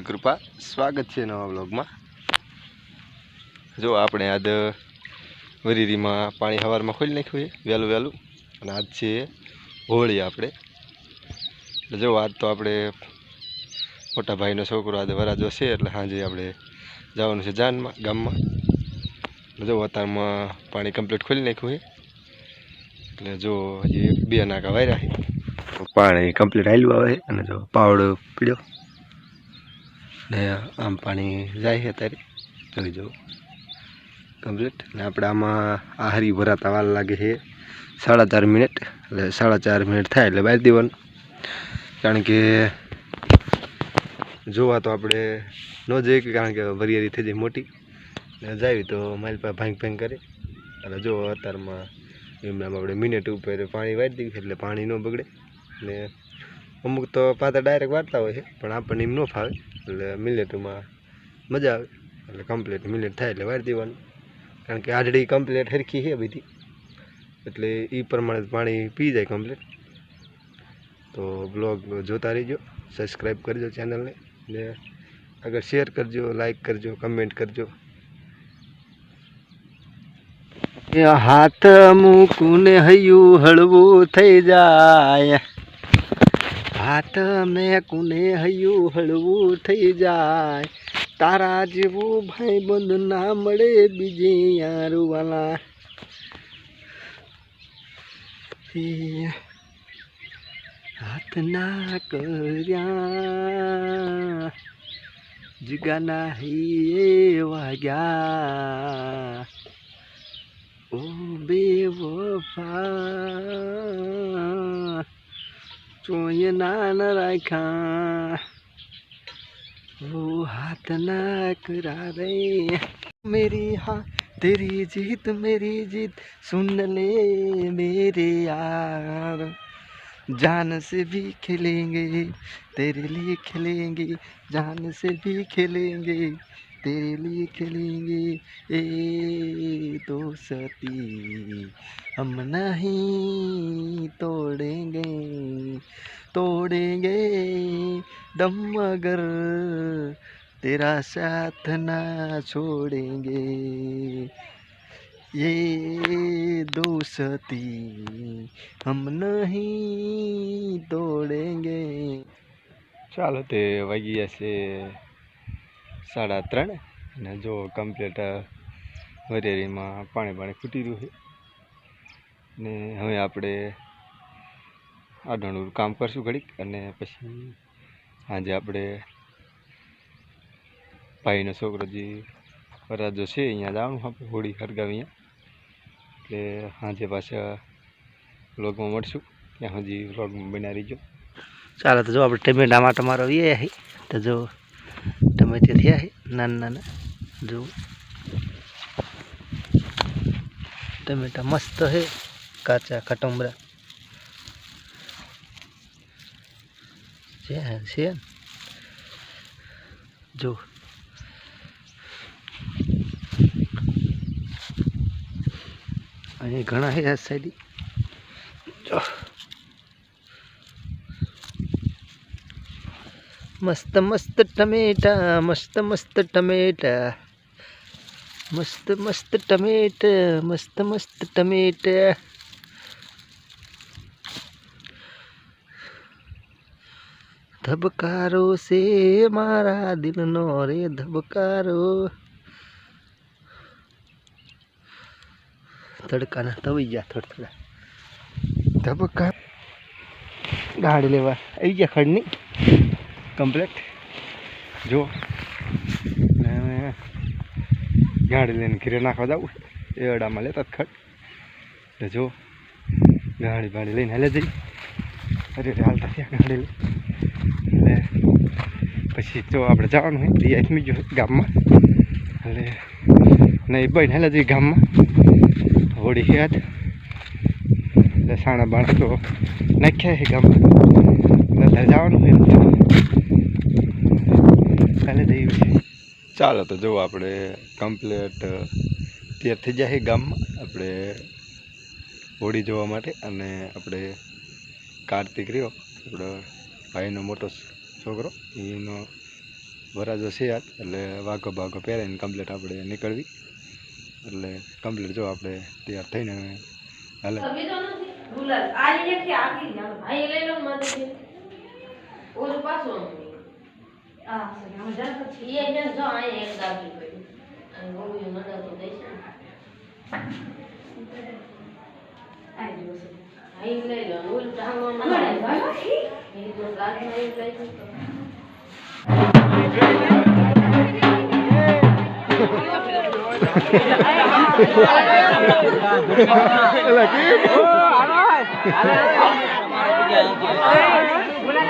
કૃપા. સ્વાગત છે નવા બ્લોગમાં જો આપણે આજ વરીરીમાં પાણી હવારમાં ખોલી નાખ્યું છે, વહેલું વહેલું. અને આજ છે હોળી આપણે. એટલે જો આજ તો આપણે મોટા ભાઈનો છોકરો આજે વરાજો છે, એટલે સાંજે આપણે જવાનું છે જાનમાં, ગામમાં. જો અત્યારમાં પાણી કમ્પ્લીટ ખોલી નાખ્યું છે. એટલે જો હજી બે નાકા વાયરા છે. પાણી કમ્પ્લીટ હાલ્યું આવે અને જો પાવડો પીડ્યો. ને આમ પાણી જાય છે અત્યારે. જોઈ જવું કમ્પ્લીટ ને આપણે આમાં આહારી ભરાતા વાર લાગે છે. સાડા ચાર મિનિટ. એટલે સાડા ચાર મિનિટ થાય એટલે બહાર દેવાનું. કારણ કે જોવા તો આપણે ન જઈએ કારણ કે વરિયારી થઈ જાય મોટી. ને જાવી તો મારી પાસે ભાંગ ભાંગ કરે. એટલે જો અત્યારમાં એમને આપણે મિનિટ ઉપર પાણી વાળી દીધું એટલે પાણી ન બગડે. ને અમુક તો પાત્ર ડાયરેક્ટ વાંચતા હોય છે, પણ આપણને એમ ન ફાવે. એટલે મિલેટમાં મજા આવે. એટલે કમ્પ્લીટ મિલેટ થાય એટલે વાળી દેવાનું. કારણ કે આઢળી કમ્પ્લીટ હરખી છે બધી. એટલે એ પ્રમાણે પાણી પી જાય કમ્પ્લીટ તો બ્લોગ જોતા રહીજો સબસ્ક્રાઈબ કરજો ચેનલને ને. આગળ શેર કરજો લાઈક કરજો કમેન્ટ કરજો. હાથ મૂકુને હૈયું હળવું થઈ જાય. હાથ મેં કુને હૈયું હળવું થઈ જાય. તારા જેવું ભાઈ બંધ ના મળે બીજે યારુવાલા. હાથ ના કર્યા. જગાના હે વાગ્યા. ઓ બે વફા ચોય નાન રાખ્યા वो हाथ ना करा रे मेरी हाँ तेरी जीत मेरी जीत सुन ले मेरे यार जान से भी खेलेंगे तेरे लिए खेलेंगे जान से भी खेलेंगे तेरे लिए खेलेंगे ए दोस्ती हम नहीं तोड़ेंगे तोड़ेंगे दम मगर तेरा साथ ना छोड़ेंगे ये दोस्ती हम नहीं तोड़ेंगे ચાલો તે વાગી ગયા છે સાડા ત્રણ અને જો કમ્પ્લીટ વરેરીમાં પાણી પાણી ખૂટી રહ્યું છે. ને હવે આપણે આડણું કામ કરશું ઘડીક અને પછી આજે આપણે ભાઈનો છોકરો જે વરાજો છે અહીંયા જવાનું આપણે હોળી હરગાવી એટલે સાંજે પાછા વ્લોગમાં મળશું. ત્યાં સુધી વ્લોગમાં બનાવી રહીજો. ચાલો તો જો આપણે ટમેટામાં તમારો વીએ હે તો જો ટમેટે થયા હે, નાના નાના જો ટમેટા મસ્ત હે, કાચા ખટમરા છે છે જો અહીં ઘણા હે આ સાઈડ જો મસ્ત મસ્ત ટમેટા, મસ્ત મસ્ત ટમેટા. મસ્ત મસ્ત ટમેટા, મસ્ત મસ્ત ટમેટા. ધબકારો છે મારા દિલનો રે ધબકારો. તડકાના તવી ગયા થોડા થોડા. ધબકા ગાડી લેવા. આવી ગયા ખડની. કમ્પ્લેટ જો, ને ગાડી લઈને ઘીરે નાખવા જવું એ અડામાં લેતા જ ખડ એટલે જો, ગાડી બાડી લઈને હાલે જઈ. અરે હાલતા થયા ગાડી લઈ. એટલે પછી જો આપણે જવાનું હોય આથમી ગયો ગામમાં. એટલે નહીં બહેન હાલે જઈ ગામમાં. હોળી છે એટલે સાણા બાણા તો નાખ્યા છે ગામમાં. એટલે જવાનું હોય કાલે જઈએ ચાલો તો જો આપણે કમ્પ્લેટ તૈયાર થઈ જાય ગામમાં આપણે હોળી જોવા માટે અને આપણે કાર્તિક રહ્યો આપણો ભાઈનો મોટો છોકરો. એનો વરાજો છે યાદ એટલે વાઘો ભાઘો પહેરાઈને કમ્પ્લીટ આપણે નીકળવી. એટલે કમ્પ્લીટ જો આપણે તૈયાર થઈને હાલે. આ અહીં લઈ લો મત ઓલું પાછું આ જા પછી એ જે જો અહીં એક દાબી પડી અને ઓલું નડર તો દેશે આ જો અહીં લઈ લો ઓલું ટાંગવામાં એ તો ગાડી લઈ લઈ તો.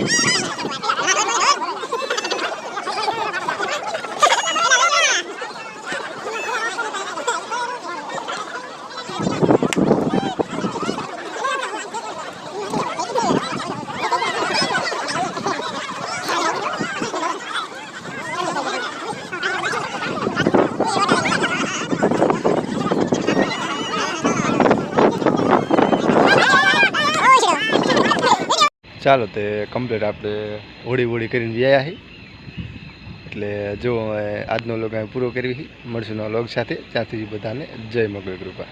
Ha ha ha! ચાલો તે કમ્પ્લીટ આપણે હોળી હોળી કરીને વ્યાયા હી. એટલે જો આજનો લોગ અહીં પૂરો કરવી મળશું લોગ સાથે. ત્યાંથી બધાને જય મગળ કૃપા.